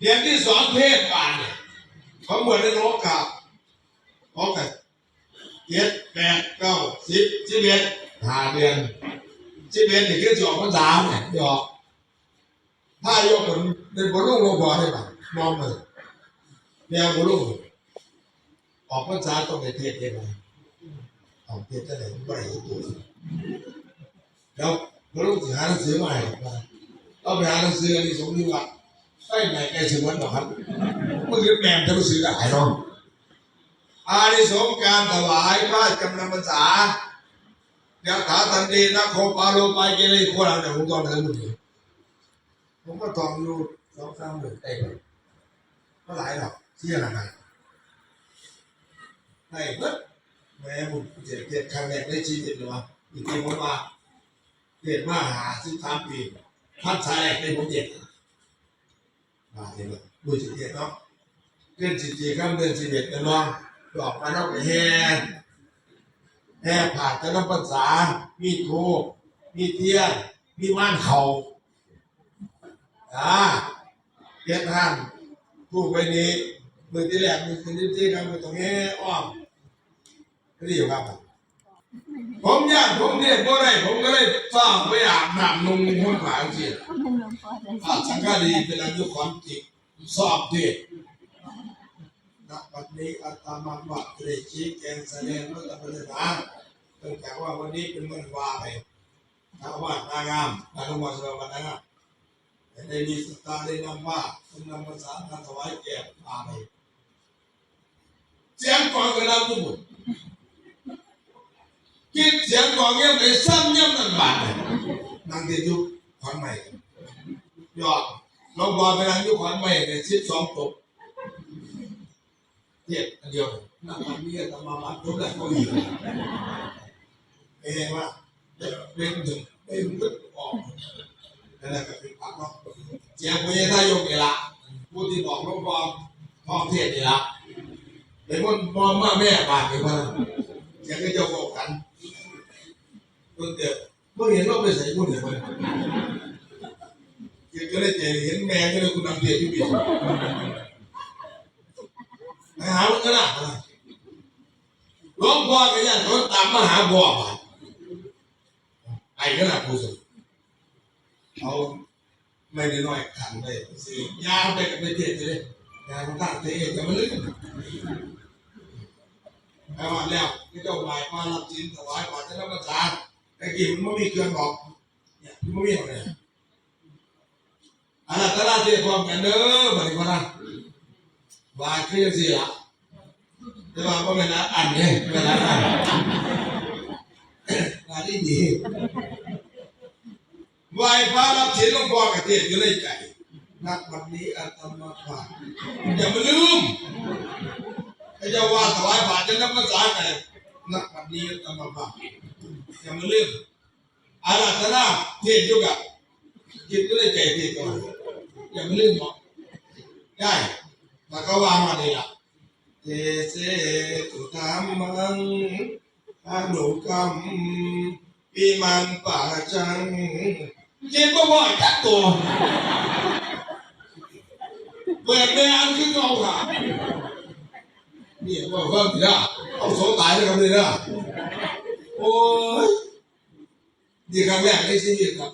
เดือนที่สองเพศบานเนี่ยเขาเหมือนในนกกับนกกับเจ็ดแปดเก้าสิบสิบเอ็ดห้าเดือนสิบเอ็ดนี่คือจออกพรรษาเนี่ยที่อกถ้ายกผลเป็นบรุงโลบอได้ป่ะมองเลยแนวบรุงออกพรรษาต้องในเทศได้ไหมออกเทศจะไหนไม่ได้ตัวแล้วบรุงสิหาหนังสือให้มาต้องไปหาหนังสืออันนี้สมที่ว่า ใกล้ไหนใกล้ถึงวันหรอครับมื่อกี้แมมจะรู้สึกอะไรน้องอานิสงส์การถวายพระจำนำพรรษายะถาทันดีนะโคปาโลไปเกเรโคราเนี่ยผมตอนนั้นมันอยู่ผมก็ตองอยู่สองสามหมื่นเองก็หลายหรอกเที่ยละไงให้เพิ่มแม่ผมเจ็ดเจ็ดครั้งแรกในชีวิตเลยวะอีกทีผมว่าเกิดมาหาสิบสามปีพันชายแรกในผมเจ็ด มาเห็นไหมดูจิตเจ็ดเนาะเดือนสิบสี่ข้ามเดือนสิบเอ็ดนะน้องดอกมะนาวแห่แห่ผ่านจะน้ำภาษามีทูมีเทียนมีม่านเขาอ่าเก็บท่านผู้ไปนี้มือที่แรกมือที่ที่ทำมือตรงนี้อ้อมก็ดีอยู่ครับผม อยากผมเนี่ยบ่ได้ผมก็เลยฟ้าไปอาบน้ำนุ่งหุ่นผาเป็นหลวงพ่อได้อาสังฆาดีเป็นอายุความจริงสอบเทศณบัดนี้อาตมาบัดเรชี้แกงแสดงพระธรรมเทศนาเนื่องจากว่าวันนี้เป็นวันวาไปนาวาสนางามนางวาสวรรณงามได้มีสตาได้นำว่าเป็นำภาษาการถวายแก่พาไปเสียงกลองกระลาบุบุ คิดเสียงกลองเงี้ยไปซ้ำเงี้ยนั่นบาดเลยนางเดียยุคขวัญใหม่ยอดเราบอลไปนางยุคขวัญใหม่ในสิบสองตกเนี่ยอันเดียวนั่งทำเนี่ยทำมาบ้าทุกอย่างก็อีกเองว่าเป็นถึงเป็นตึกออกนั่นแหละก็เป็นพักเนาะเจียงพญาทายกนี่ละผู้ที่บอกลูกบอลท้องเทศนี่ละเป็นคนมองมาแม่บาดนี่มาเจียงก็จะบอกกัน เพิ่งเกิดเมื่อเห็นเราไปใส่บุญเนี่ยมันเจียงก็เลยเจเห็นแม่ก็เลยคุณนำเทียนที่เบียดไปหาลูกกันนะหลวงพ่อก็ยังเขาตามมาหาบ่อไปไอ้ก็น่ะผู้สูงเขาไม่ได้น้อยขันเลยสิยาไปกับไปเทศเลยยาวตั้งเทศจะมาลึกไปวันแล้วที่เจ้าลายมารับจินถวายก่อนจะรับประทาน ไอ้กี่มันไม่มีเครื่องบอกเนี่ยมันไม่มีอะไรอันนั้นตลาดเทศความกันเด้อบัดนี้พอนะวายคือสิละแต่ว่าก็เป็นอันเนี่ยเป็นอันงานที่ดีไหวพระรับศีลหลวงพ่อกับเทศก็เลยในใจนักวันนี้อาตมาฝากอย่ามาลืมไอ้เจ้าว่าถวายบาตรจะนับภาษากันนักวันนี้อาตมาฝาก ลืมอาราธนาเทศอยู่กับจิตก็เลยใจเทศก่อนอย่ามาลืมหรอกได้แต่ก็วางมาดีละเทเสตุธรรมังอนุกรรมปีมันป่าจังเจ็บบ่บ่อยทักตัวเปิดในอันคือเก่าค่ะนี่ว่าเพิ่มทีละเอาโสตายเลยครับเลยนะ โอ้ยดีครั้งแรกในชีวิตครับ